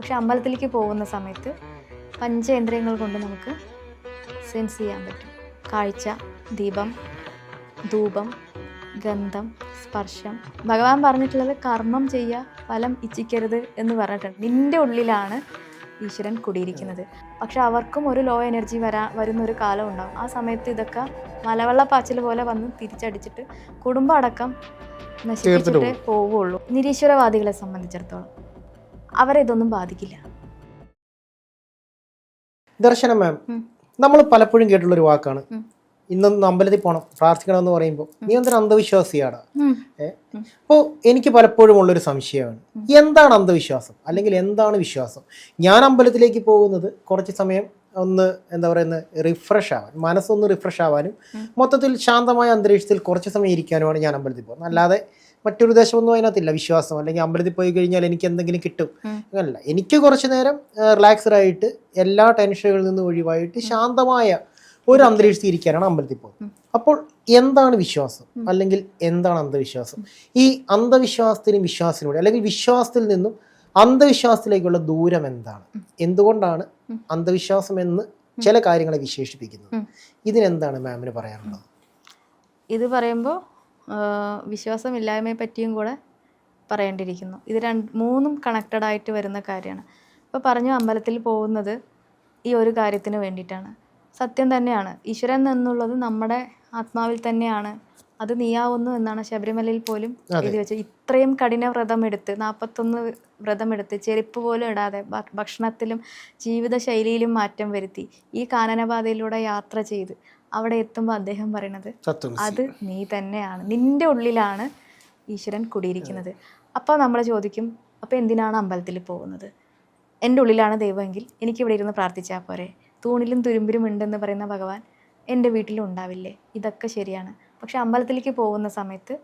പക്ഷെ അമ്പലത്തിലേക്ക് പോകുന്ന സമയത്ത് പഞ്ചേന്ദ്രിയങ്ങൾ കൊണ്ട് നമുക്ക് സെൻസ് ചെയ്യാൻ പറ്റും. കാഴ്ച ദീപം ധൂപം ഗന്ധം സ്പർശം. ഭഗവാൻ പറഞ്ഞിട്ടുള്ളത് കർമ്മം ചെയ്യുക ഫലം ഇച്ഛിക്കരുത് എന്ന് പറഞ്ഞിട്ടുണ്ട്. നിന്റെ ഉള്ളിലാണ് ഈശ്വരൻ കുടിയിരിക്കുന്നത്. പക്ഷെ അവർക്കും ഒരു ലോ എനർജി വരാ വരുന്നൊരു കാലം ഉണ്ടാകും ആ സമയത്ത് ഇതൊക്കെ മലവെള്ള പാച്ചിൽ പോലെ വന്ന് തിരിച്ചടിച്ചിട്ട് കുടുംബം അടക്കം നശിപ്പിച്ചിട്ട് പോവുള്ളൂ നിരീശ്വരവാദികളെ സംബന്ധിച്ചിടത്തോളം. അവരെ ഇതൊന്നും ബാധിക്കില്ല. ദർശനം മാം നമ്മൾ പലപ്പോഴും കേട്ടുള്ള ഒരു വാക്കാണ്. ഇന്നൊന്ന് അമ്പലത്തിൽ പോകണം പ്രാർത്ഥിക്കണം എന്ന് പറയുമ്പോൾ നീ എന്തൊരു അന്ധവിശ്വാസിയാണ് അപ്പോൾ എനിക്ക് പലപ്പോഴും ഉള്ളൊരു സംശയമാണ്. എന്താണ് അന്ധവിശ്വാസം? അല്ലെങ്കിൽ എന്താണ് വിശ്വാസം? ഞാൻ അമ്പലത്തിലേക്ക് പോകുന്നത് കുറച്ച് സമയം ഒന്ന് എന്താ പറയുന്നത് റിഫ്രഷ് ആവാൻ മനസ്സൊന്ന് റിഫ്രഷ് ആവാനും മൊത്തത്തിൽ ശാന്തമായ അന്തരീക്ഷത്തിൽ കുറച്ച് സമയം ഇരിക്കാനുമാണ് ഞാൻ അമ്പലത്തിൽ പോകുന്നത്. അല്ലാതെ മറ്റൊരു ദേശമൊന്നും അതിനകത്തില്ല. വിശ്വാസം. അല്ലെങ്കിൽ അമ്പലത്തിൽ പോയി കഴിഞ്ഞാൽ എനിക്ക് എന്തെങ്കിലും കിട്ടും. അങ്ങനല്ല. എനിക്ക് കുറച്ച് നേരം റിലാക്സ്ഡ് ആയിട്ട് എല്ലാ ടെൻഷനുകളിൽ നിന്നും ഒഴിവായിട്ട് ശാന്തമായ ഒരു അന്തരീക്ഷത്തിൽ ഇരിക്കാനാണ് അമ്പലത്തിൽ പോകുന്നത് അപ്പോൾ എന്താണ് വിശ്വാസം? അല്ലെങ്കിൽ എന്താണ് അന്ധവിശ്വാസം? ഈ അന്ധവിശ്വാസത്തിനും വിശ്വാസത്തിലൂടെ അല്ലെങ്കിൽ വിശ്വാസത്തിൽ നിന്നും അന്ധവിശ്വാസത്തിലേക്കുള്ള ദൂരം എന്താണ്? എന്തുകൊണ്ടാണ് അന്ധവിശ്വാസം എന്ന് ചില കാര്യങ്ങളെ വിശേഷിപ്പിക്കുന്നത്. ഇതിനെന്താണ് മാമിന് പറയാനുള്ളത്? ഇത് പറയുമ്പോൾ വിശ്വാസമില്ലായ്മയെ പറ്റിയും കൂടെ പറയേണ്ടിയിരിക്കുന്നു. ഇത് രണ്ട് മൂന്നും കണക്റ്റഡ് ആയിട്ട് വരുന്ന കാര്യമാണ്. ഇപ്പോൾ പറഞ്ഞു അമ്പലത്തിൽ പോകുന്നത് ഈ ഒരു കാര്യത്തിന് വേണ്ടിയിട്ടാണ്. സത്യം തന്നെയാണ്. ഈശ്വരൻ എന്നുള്ളത് നമ്മുടെ ആത്മാവിൽ തന്നെയാണ്. അത് നീയാവുന്നു എന്നാണ് ശബരിമലയിൽ പോലും എഴുതി വെച്ചത്. ഇത്രയും കഠിന വ്രതം എടുത്ത് നാൽപ്പത്തൊന്ന് വ്രതം എടുത്ത് ചെരുപ്പ് പോലും ഇടാതെ ഭക്ഷണത്തിലും ജീവിതശൈലിയിലും മാറ്റം വരുത്തി ഈ കാനനപാതയിലൂടെ യാത്ര ചെയ്ത് അവിടെ എത്തുമ്പോൾ അദ്ദേഹം പറയണത് അത് നീ തന്നെയാണ്. നിന്റെ ഉള്ളിലാണ് ഈശ്വരൻ കുടിയിരിക്കുന്നത്. അപ്പോൾ നമ്മൾ ചോദിക്കും അപ്പോൾ എന്തിനാണ് അമ്പലത്തിൽ പോകുന്നത്? എന്റെ ഉള്ളിലാണ് ദൈവമെങ്കിൽ എനിക്കിവിടെ ഇരുന്ന് പ്രാർത്ഥിച്ചാൽ പോരെ? തൂണിലും തുരുമ്പിലും ഉണ്ടെന്ന് പറയുന്ന ഭഗവാൻ എന്റെ വീട്ടിലും ഉണ്ടാവില്ലേ? ഇതൊക്കെ ശരിയാണ്. പക്ഷെ അമ്പലത്തിലേക്ക് പോകുന്ന സമയത്ത്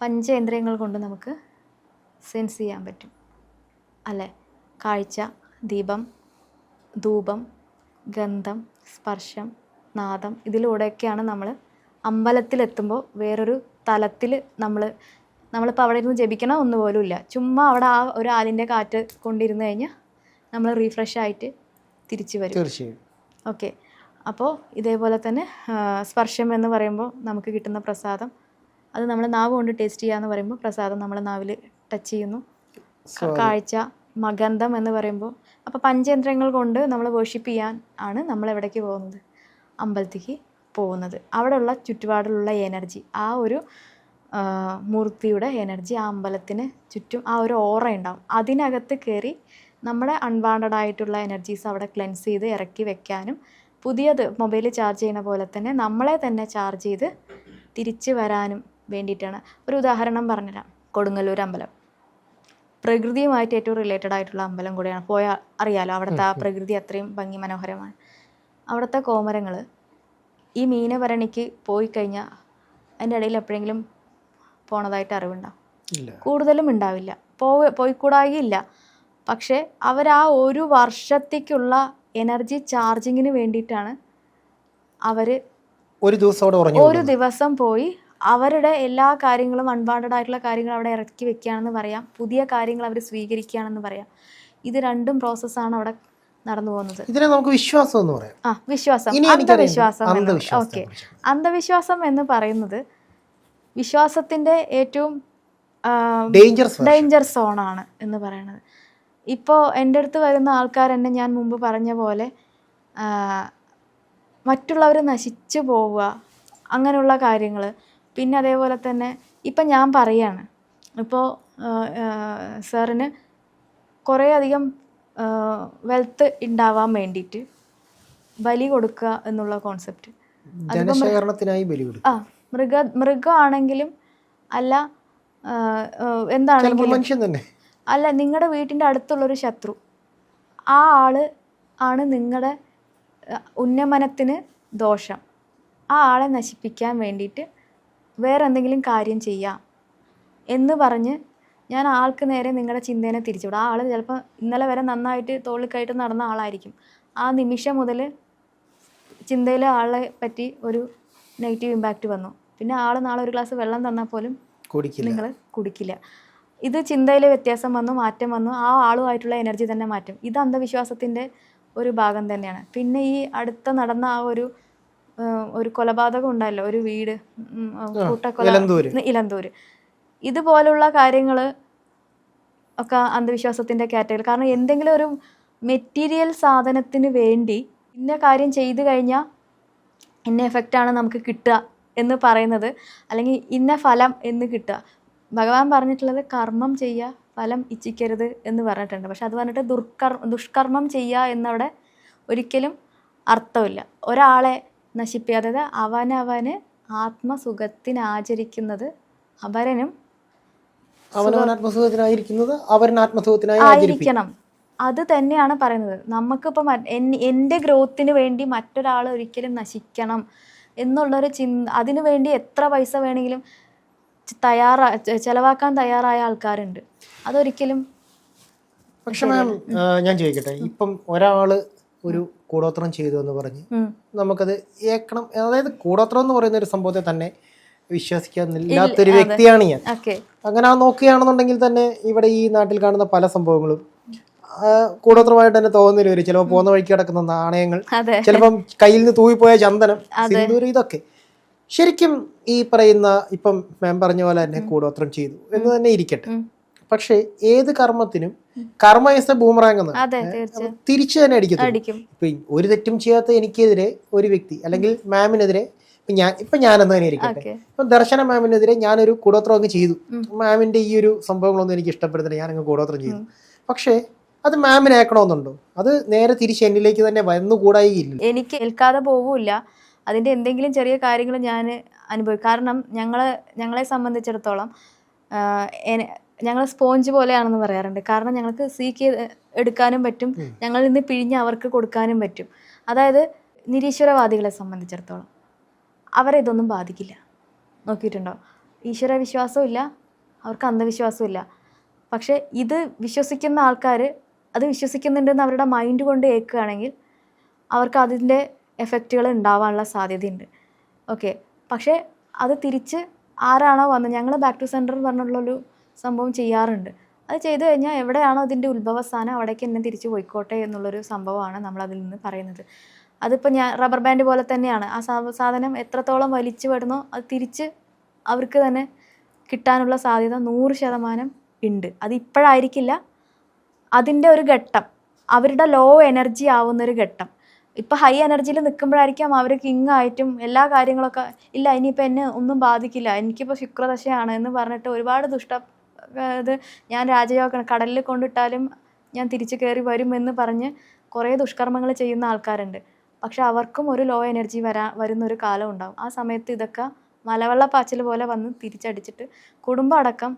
പഞ്ചേന്ദ്രിയങ്ങൾ കൊണ്ട് നമുക്ക് സെൻസ് ചെയ്യാൻ പറ്റും. അല്ലേ? കാഴ്ച ദീപം ധൂപം ഗന്ധം സ്പർശം നാദം ഇതിലൂടെയൊക്കെയാണ് നമ്മൾ അമ്പലത്തിലെത്തുമ്പോൾ വേറൊരു തലത്തിൽ നമ്മൾ നമ്മളിപ്പോൾ അവിടെ ഇരുന്ന് ജപിക്കണം ഒന്നും പോലും ഇല്ല. ചുമ്മാ അവിടെ ആ ഒരു ആലിന്റെ കാറ്റ് കൊണ്ടിരുന്ന് കഴിഞ്ഞാൽ നമ്മൾ റീഫ്രഷ് ആയിട്ട് തിരിച്ചു വരും. തീർച്ചയായും. ഓക്കെ. അപ്പോൾ ഇതേപോലെ തന്നെ സ്പർശം എന്ന് പറയുമ്പോൾ നമുക്ക് കിട്ടുന്ന പ്രസാദം. അത് നമ്മൾ നാവ് കൊണ്ട് ടേസ്റ്റ് ചെയ്യുക എന്ന് പറയുമ്പോൾ പ്രസാദം നമ്മൾ നാവിൽ ടച്ച് ചെയ്യുന്നു. കാഴ്ച മകന്ധം എന്ന് പറയുമ്പോൾ അപ്പോൾ പഞ്ചേന്ദ്രങ്ങൾ കൊണ്ട് നമ്മൾ വേർഷിപ്പ് ചെയ്യാൻ ആണ് നമ്മൾ എവിടേക്ക് പോകുന്നത്? അമ്പലത്തേക്ക് പോകുന്നത്. അവിടെയുള്ള ചുറ്റുപാടിലുള്ള എനർജി ആ ഒരു മൂർത്തിയുടെ എനർജി ആ അമ്പലത്തിന് ചുറ്റും ആ ഒരു ഓറ ഉണ്ടാവും. അതിനകത്ത് കയറി നമ്മുടെ അൺവാണ്ടഡ് ആയിട്ടുള്ള എനർജീസ് അവിടെ ക്ലെൻസ് ചെയ്ത് ഇറക്കി വെക്കാനും പുതിയത് മൊബൈൽ ചാർജ് ചെയ്യുന്ന പോലെ തന്നെ നമ്മളെ തന്നെ ചാർജ് ചെയ്ത് തിരിച്ചു വരാനും വേണ്ടിയിട്ടാണ്. ഒരു ഉദാഹരണം പറഞ്ഞുതരാം. കൊടുങ്ങല്ലൂർ അമ്പലം. പ്രകൃതിയുമായിട്ട് ഏറ്റവും റിലേറ്റഡ് ആയിട്ടുള്ള അമ്പലം കൂടിയാണ്. പോയാൽ അറിയാലോ അവിടുത്തെ ആ പ്രകൃതി അത്രയും ഭംഗി മനോഹരമാണ് അവിടുത്തെ കോമരങ്ങൾ ഈ മീനഭരണിക്ക് പോയി കഴിഞ്ഞാൽ അതിന്റെ ഇടയിൽ എപ്പോഴെങ്കിലും പോണതായിട്ട് അറിവുണ്ടാവും കൂടുതലും ഉണ്ടാവില്ല. പോയി പോയിക്കൂടായില്ല. പക്ഷേ അവർ ആ ഒരു വർഷത്തേക്കുള്ള എനർജി ചാർജിങ്ങിന് വേണ്ടിയിട്ടാണ് അവർ ഒരു ദിവസം ഒരു ദിവസം പോയി അവരുടെ എല്ലാ കാര്യങ്ങളും അൺവാണ്ടഡ് ആയിട്ടുള്ള കാര്യങ്ങൾ അവിടെ ഇറക്കി വെക്കുകയാണെന്ന് പറയാം. പുതിയ കാര്യങ്ങൾ അവർ സ്വീകരിക്കുകയാണെന്ന് പറയാം. ഇത് രണ്ടും പ്രോസസ്സാണ് അവിടെ നടന്നു പോകുന്നത്. ഇതിനെ നമുക്ക് വിശ്വാസം എന്ന് പറയാം. ആ വിശ്വാസം. അന്ധവിശ്വാസം ഓക്കെ. അന്ധവിശ്വാസം എന്ന് പറയുന്നത് വിശ്വാസത്തിന്റെ ഏറ്റവും ഡേഞ്ചർ സോണാണ് എന്ന് പറയുന്നത് ഇപ്പോൾ എന്റെ അടുത്ത് വരുന്ന ആൾക്കാർ എന്നെ ഞാൻ മുമ്പ് പറഞ്ഞ പോലെ മറ്റുള്ളവർ നശിച്ചു പോവുക അങ്ങനെയുള്ള കാര്യങ്ങൾ. പിന്നെ അതേപോലെ തന്നെ ഇപ്പം ഞാൻ പറയാണ്. ഇപ്പോൾ സാറിന് കുറേ അധികം വെൽത്ത് ഉണ്ടാവാൻ വേണ്ടിയിട്ട് ബലി കൊടുക്കുക എന്നുള്ള കോൺസെപ്റ്റ് ജനശേഖരണത്തിനായി ബലി കൊടുക്കുക ആ മൃഗ മൃഗമാണെങ്കിലും അല്ല എന്താണെങ്കിലും മനുഷ്യൻ തന്നെ. അല്ല നിങ്ങളുടെ വീട്ടിന്റെ അടുത്തുള്ളൊരു ശത്രു. ആ ആൾ ആണ് നിങ്ങളുടെ ഉന്നമനത്തിന് ദോഷം. ആ ആളെ നശിപ്പിക്കാൻ വേണ്ടിയിട്ട് വേറെ എന്തെങ്കിലും കാര്യം ചെയ്യാം എന്ന് പറഞ്ഞ് ഞാൻ ആൾക്ക് നേരെ നിങ്ങളുടെ ചിന്തേനെ തിരിച്ചുവിടും. ആ ആൾ ചിലപ്പോൾ ഇന്നലെ വരെ നന്നായിട്ട് തോളിൽ കയറ്റി നടന്ന ആളായിരിക്കും. ആ നിമിഷം മുതൽ ചിന്തയിൽ ആളെ പറ്റി ഒരു നെഗറ്റീവ് ഇമ്പാക്റ്റ് വന്നു. പിന്നെ ആൾ നാളെ ഒരു ഗ്ലാസ് വെള്ളം തന്നാൽ പോലും കുടിക്കില്ല. നിങ്ങൾ കുടിക്കില്ല. ഇത് ചിന്തയിൽ വ്യത്യാസം വന്നു മാറ്റം വന്നു. ആ ആളുമായിട്ടുള്ള എനർജി തന്നെ മാറ്റും. ഇത് അന്ധവിശ്വാസത്തിന്റെ ഒരു ഭാഗം തന്നെയാണ്. പിന്നെ ഈ അടുത്ത നടന്ന ആ ഒരു ഒരു കൊലപാതകം ഉണ്ടല്ലോ ഒരു വീട് കൂട്ടക്കൊല ഇലന്തൂര്. ഇതുപോലുള്ള കാര്യങ്ങൾ ഒക്കെ അന്ധവിശ്വാസത്തിന്റെ കാറ്റഗറി. കാരണം എന്തെങ്കിലും ഒരു മെറ്റീരിയൽ സാധനത്തിന് വേണ്ടി ഇന്ന കാര്യം ചെയ്തു കഴിഞ്ഞാൽ ഇന്ന എഫക്റ്റാണ് നമുക്ക് കിട്ടുക എന്ന് പറയുന്നത്. അല്ലെങ്കിൽ ഇന്ന ഫലം എന്ന് കിട്ടുക. ഭഗവാൻ പറഞ്ഞിട്ടുള്ളത് കർമ്മം ചെയ്യുക ഫലം ഇച്ഛിക്കരുത് എന്ന് പറഞ്ഞിട്ടുണ്ട്. പക്ഷെ അത് പറഞ്ഞിട്ട് ദുർക്കർ ദുഷ്കർമ്മം ചെയ്യുക എന്നവിടെ ഒരിക്കലും അർത്ഥമില്ല. ഒരാളെ നശിപ്പിക്കുക അതായത് അവനവന് ആത്മസുഖത്തിനാചരിക്കുന്നത് അപരനും അവനവൻ ആത്മസുഖത്തിനായിരിക്കുന്നത് അവരൻ ആത്മസുഖത്തിനായി ആയിരിക്കണം. അത് തന്നെയാണ് പറയുന്നത്. നമുക്കിപ്പം എന്റെ ഗ്രോത്തിന് വേണ്ടി മറ്റൊരാൾ ഒരിക്കലും നശിക്കണം എന്നുള്ളൊരു ചിന്ത അതിനു വേണ്ടി എത്ര പൈസ വേണമെങ്കിലും തയ്യാറാ ചെലവാക്കാൻ തയ്യാറായ ആൾക്കാരുണ്ട്. അതൊരിക്കലും പക്ഷെ മാം ഞാൻ ചോദിക്കട്ടെ. ഇപ്പം ഒരാൾ ഒരു കൂടോത്രം ചെയ്തു എന്ന് പറഞ്ഞ് നമുക്കത് ഏക്കണം. അതായത് കൂടോത്രം എന്ന് പറയുന്ന ഒരു സംഭവത്തെ തന്നെ വിശ്വസിക്കാനില്ലാത്തൊരു വ്യക്തിയാണ് ഞാൻ. അങ്ങനെ ആ നോക്കുകയാണെന്നുണ്ടെങ്കിൽ തന്നെ ഇവിടെ ഈ നാട്ടിൽ കാണുന്ന പല സംഭവങ്ങളും കൂടോത്രമായിട്ട് തന്നെ തോന്നുന്നില്ല ഒരു. ചിലപ്പോൾ പോകുന്ന വഴിക്ക് കിടക്കുന്ന നാണയങ്ങൾ ചിലപ്പം കയ്യിൽ നിന്ന് തൂവിപ്പോയ ചന്ദനം സിന്ദൂരം ഇതൊക്കെ. ശരിക്കും ഈ പറയുന്ന ഇപ്പം മാം പറഞ്ഞ പോലെ തന്നെ കൂടോത്രം ചെയ്തു എന്ന് തന്നെ ഇരിക്കട്ടെ. പക്ഷേ ഏത് കർമ്മത്തിനും കർമ്മ എസ് എ ബൂമറാങ് തിരിച്ചു തന്നെ അടിക്കും. ഇപ്പൊ ഒരു തെറ്റും ചെയ്യാത്ത എനിക്കെതിരെ ഒരു വ്യക്തി അല്ലെങ്കിൽ മാമിനെതിരെ ഇപ്പൊ ഞാൻ ഇപ്പൊ ഞാനെന്ന് തന്നെ ഇരിക്കട്ടെ ഇപ്പൊ ദർശന മാമിനെതിരെ ഞാനൊരു കൂടോത്രം അങ്ങ് ചെയ്തു. മാമിന്റെ ഈ ഒരു സംഭവങ്ങളൊന്നും എനിക്ക് ഇഷ്ടപ്പെടുന്നില്ല. ഞാൻ ഞാനങ്ങ് കൂടോത്രം ചെയ്തു. പക്ഷേ അത് മാമിനെ ഏക്കണമെന്നുണ്ടോ അത് നേരെ തിരിച്ച് എന്നിലേക്ക് തന്നെ വന്നുകൂടായില്ല എനിക്ക് ഏൽക്കാതെ പോവില്ല. അതിന്റെ എന്തെങ്കിലും ചെറിയ കാര്യങ്ങൾ ഞാൻ അനുഭവിക്കും കാരണം ഞങ്ങളെ ഞങ്ങളെ സംബന്ധിച്ചിടത്തോളം ഞങ്ങൾ സ്പോഞ്ച് പോലെയാണെന്ന് പറയാറുണ്ട്. കാരണം ഞങ്ങൾക്ക് സീക്ക് എടുക്കാനും പറ്റും. ഞങ്ങളിൽ നിന്ന് പിഴിഞ്ഞ് അവർക്ക് കൊടുക്കാനും പറ്റും. അതായത് നിരീശ്വരവാദികളെ സംബന്ധിച്ചിടത്തോളം. അവരെ ഇതൊന്നും ബാധിക്കില്ല. നോക്കിയിട്ടുണ്ടോ? ഈശ്വര വിശ്വാസവും ഇല്ല അവർക്ക് അന്ധവിശ്വാസവും ഇല്ല പക്ഷേ ഇത് വിശ്വസിക്കുന്ന ആൾക്കാർ അത് വിശ്വസിക്കുന്നുണ്ടെന്ന് അവരുടെ മൈൻഡ് കൊണ്ട് ഏൽക്കുകയാണെങ്കിൽ അവർക്ക് അതിന്റെ എഫക്റ്റുകൾ ഉണ്ടാവാനുള്ള സാധ്യതയുണ്ട്. ഓക്കെ പക്ഷേ അത് തിരിച്ച് ആരാണോ വന്നത് ഞങ്ങൾ ബാക്ക് ടു സെന്റർ പറഞ്ഞുള്ളൊരു സംഭവം ചെയ്യാറുണ്ട്. അത് ചെയ്തു കഴിഞ്ഞാൽ എവിടെയാണോ അതിന്റെ ഉത്ഭവസ്ഥാനം അവിടേക്ക് എന്നെ തിരിച്ച് പോയിക്കോട്ടെ എന്നുള്ളൊരു സംഭവമാണ് നമ്മളതിൽ നിന്ന് പറയുന്നത്. അതിപ്പോൾ ഞാൻ റബ്ബർ ബാൻഡ് പോലെ തന്നെയാണ്. ആ സാധനം എത്രത്തോളം വലിച്ചു വിടുന്നോ അത് തിരിച്ച് അവർക്ക് തന്നെ കിട്ടാനുള്ള സാധ്യത നൂറ് ശതമാനം ഉണ്ട്. അത് ഇപ്പോഴായിരിക്കില്ല. അതിന്റെ ഒരു ഘട്ടം. അവരുടെ ലോ എനർജി ആവുന്ന ഒരു ഘട്ടം. ഇപ്പം ഹൈ എനർജിയിൽ നിൽക്കുമ്പോഴായിരിക്കാം അവർ കിങ് ആയിട്ടും എല്ലാ കാര്യങ്ങളൊക്കെ ഇല്ല ഇനിയിപ്പോൾ എന്നെ ഒന്നും ബാധിക്കില്ല. എനിക്കിപ്പോൾ ശുക്രദശയാണ് എന്ന് പറഞ്ഞിട്ട് ഒരുപാട് ദുഷ്ട ഇത് ഞാൻ രാജയോഗം കടലിൽ കൊണ്ടിട്ടാലും ഞാൻ തിരിച്ചു കയറി വരുമെന്ന് പറഞ്ഞ് കുറേ ദുഷ്കർമ്മങ്ങൾ ചെയ്യുന്ന ആൾക്കാരുണ്ട്. പക്ഷെ അവർക്കും ഒരു ലോ എനർജി വരാ വരുന്നൊരു കാലം ഉണ്ടാകും ആ സമയത്ത് ഇതൊക്കെ മലവെള്ളപ്പാച്ചിൽ പോലെ വന്ന് തിരിച്ചടിച്ചിട്ട് കുടുംബം അടക്കം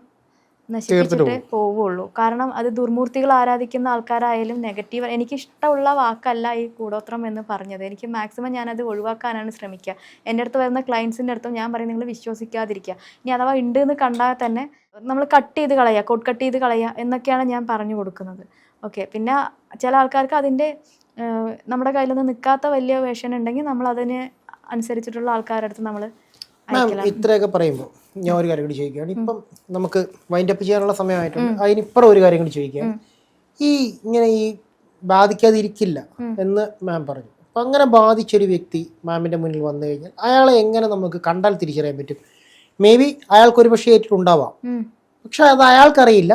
നശിപ്പിച്ചിട്ട് പോവുള്ളൂ. കാരണം അത് ദുർമൂർത്തികൾ ആരാധിക്കുന്ന ആൾക്കാരായാലും നെഗറ്റീവ് എനിക്ക് ഇഷ്ടമുള്ള വാക്കല്ല ഈ കൂടോത്രം എന്ന് പറഞ്ഞത്. എനിക്ക് മാക്സിമം ഞാനത് ഒഴിവാക്കാനാണ് ശ്രമിക്കുക. എന്റെ അടുത്ത് വരുന്ന ക്ലയൻസിന്റെ അടുത്തും ഞാൻ പറയും നിങ്ങൾ വിശ്വസിക്കാതിരിക്കുക. ഇനി അഥവാ ഉണ്ട് എന്ന് കണ്ടാൽ തന്നെ നമ്മൾ കട്ട് ചെയ്ത് കളയുക കോട്ട് കട്ട് ചെയ്ത് കളയുക എന്നൊക്കെയാണ് ഞാൻ പറഞ്ഞു കൊടുക്കുന്നത്. ഓക്കെ പിന്നെ ചില ആൾക്കാർക്ക് അതിന്റെ നമ്മുടെ കയ്യിലൊന്നും നിൽക്കാത്ത വലിയ വേഷൻ ഉണ്ടെങ്കിൽ നമ്മൾ അതിന് അനുസരിച്ചിട്ടുള്ള ആൾക്കാരുടെ അടുത്ത് നമ്മൾ മാം ഇത്രയൊക്കെ പറയുമ്പോൾ ഞാൻ ഒരു കാര്യം കൂടി ചോദിക്കുകയാണ്. ഇപ്പം നമുക്ക് വൈൻഡ് അപ്പ് ചെയ്യാനുള്ള സമയമായിട്ടുണ്ട്. അതിനിപ്പുറം ഒരു കാര്യം കൂടി ചോദിക്കുകയാണ്. ഈ ഇങ്ങനെ ഈ ബാധിക്കാതിരിക്കില്ല എന്ന് മാം പറഞ്ഞു. അപ്പം അങ്ങനെ ബാധിച്ചൊരു വ്യക്തി മാമിന്റെ മുന്നിൽ വന്നു കഴിഞ്ഞാൽ അയാളെ എങ്ങനെ നമുക്ക് കണ്ടാൽ തിരിച്ചറിയാൻ പറ്റും? മേ ബി അയാൾക്ക് ഒരു പക്ഷേ ഏറ്റിട്ടുണ്ടാവാം പക്ഷെ അത് അയാൾക്കറിയില്ല.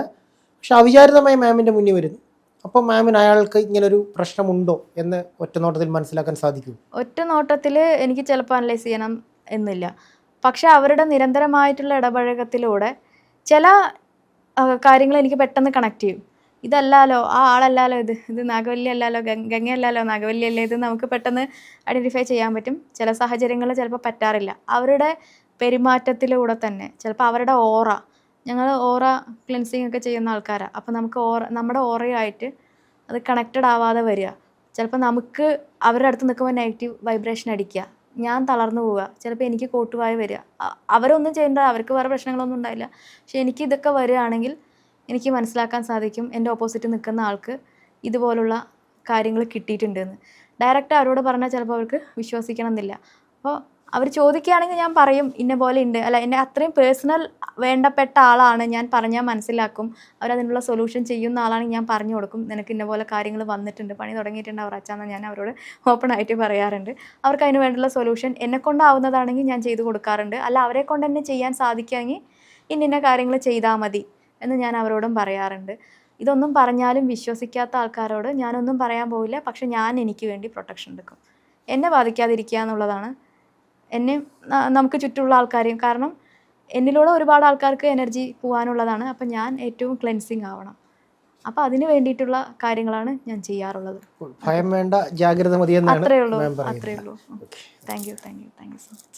പക്ഷെ അവിചാരിതമായി മാമിന്റെ മുന്നിൽ വരുന്നു. അപ്പം മാമിന് അയാൾക്ക് ഇങ്ങനൊരു പ്രശ്നമുണ്ടോ എന്ന് ഒറ്റ നോട്ടത്തിൽ മനസ്സിലാക്കാൻ സാധിക്കും? ഒറ്റ നോട്ടത്തിൽ എനിക്ക് ചിലപ്പോൾ അനലൈസ് ചെയ്യണം എന്നില്ല. പക്ഷെ അവരുടെ നിരന്തരമായിട്ടുള്ള ഇടപഴകത്തിലൂടെ ചില കാര്യങ്ങൾ എനിക്ക് പെട്ടെന്ന് കണക്ട് ചെയ്യും. ഇതല്ലാലോ ആ ആളല്ലാലോ ഇത് ഇത് നാഗവല്ലി അല്ലാലോ ഗംഗ ഗംഗയല്ലാലോ നാഗവല്ലി അല്ലേ ഇത് നമുക്ക് പെട്ടെന്ന് ഐഡന്റിഫൈ ചെയ്യാൻ പറ്റും. ചില സാഹചര്യങ്ങളിൽ ചിലപ്പോൾ പറ്റാറില്ല. അവരുടെ പെരുമാറ്റത്തിലൂടെ തന്നെ ചിലപ്പോൾ അവരുടെ ഓറ ഞങ്ങൾ ഓറ ക്ലിൻസിങ് ഒക്കെ ചെയ്യുന്ന ആൾക്കാരാണ് അപ്പോൾ നമുക്ക് ഓറ നമ്മുടെ ഓറയുമായിട്ട് അത് കണക്റ്റഡ് ആവാതെ വരിക. ചിലപ്പോൾ നമുക്ക് അവരുടെ അടുത്ത് നിൽക്കുമ്പോൾ നെഗറ്റീവ് വൈബ്രേഷൻ അടിക്കുക. ഞാൻ തളർന്നു പോവുക. ചിലപ്പോൾ എനിക്ക് കോട്ടുവായി വരിക. അവരൊന്നും ചെയ്യേണ്ട അവർക്ക് വേറെ പ്രശ്നങ്ങളൊന്നും ഉണ്ടായില്ല പക്ഷെ എനിക്ക് ഇതൊക്കെ വരികയാണെങ്കിൽ എനിക്ക് മനസ്സിലാക്കാൻ സാധിക്കും എന്റെ ഓപ്പോസിറ്റ് നിൽക്കുന്ന ആൾക്ക് ഇതുപോലുള്ള കാര്യങ്ങൾ കിട്ടിയിട്ടുണ്ടെന്ന്. ഡയറക്റ്റ് അവരോട് പറഞ്ഞാൽ ചിലപ്പോൾ അവർക്ക് വിശ്വസിക്കണം എന്നില്ല അപ്പോൾ അവർ ചോദിക്കുകയാണെങ്കിൽ ഞാൻ പറയും ഇന്ന പോലെ ഉണ്ട് അല്ല എന്നെ അത്രയും പേഴ്സണൽ വേണ്ടപ്പെട്ട ആളാണ് ഞാൻ പറഞ്ഞാൽ മനസ്സിലാക്കും. അവരതിനുള്ള സൊല്യൂഷൻ ചെയ്യുന്ന ആളാണെങ്കിൽ ഞാൻ പറഞ്ഞു കൊടുക്കും. നിനക്ക് ഇന്ന പോലെ കാര്യങ്ങൾ വന്നിട്ടുണ്ട്. പണി തുടങ്ങിയിട്ടുണ്ട്. അവർ അച്ഛാന്ന് ഞാൻ അവരോട് ഓപ്പൺ ആയിട്ട് പറയാറുണ്ട്. അവർക്ക് അതിന് വേണ്ടിയുള്ള സൊല്യൂഷൻ എന്നെ കൊണ്ടാവുന്നതാണെങ്കിൽ ഞാൻ ചെയ്തു കൊടുക്കാറുണ്ട്. അല്ല അവരെ കൊണ്ട് തന്നെ ചെയ്യാൻ സാധിക്കുമെങ്കിൽ ഇന്ന കാര്യങ്ങൾ ചെയ്താൽ മതി എന്ന് ഞാൻ അവരോടും പറയാറുണ്ട്. ഇതൊന്നും പറഞ്ഞാലും വിശ്വസിക്കാത്ത ആൾക്കാരോട് ഞാനൊന്നും പറയാൻ പോവില്ല. പക്ഷെ ഞാൻ എനിക്ക് വേണ്ടി പ്രൊട്ടക്ഷൻ എടുക്കും. എന്നെ ബാധിക്കാതിരിക്കുക എന്നുള്ളതാണ് എന്നെ നമുക്ക് ചുറ്റുമുള്ള ആൾക്കാരെയും കാരണം എന്നിലൂടെ ഒരുപാട് ആൾക്കാർക്ക് എനർജി പോകാനുള്ളതാണ്. അപ്പം ഞാൻ ഏറ്റവും ക്ലെൻസിങ് ആവണം. അപ്പം അതിന് വേണ്ടിയിട്ടുള്ള കാര്യങ്ങളാണ് ഞാൻ ചെയ്യാറുള്ളത്. ഭയം വേണ്ട ജാഗ്രത മതി അത്രേ ഉള്ളൂ അത്രയേ അത്രേ ഉള്ളൂ. Thank you thank you thank you so much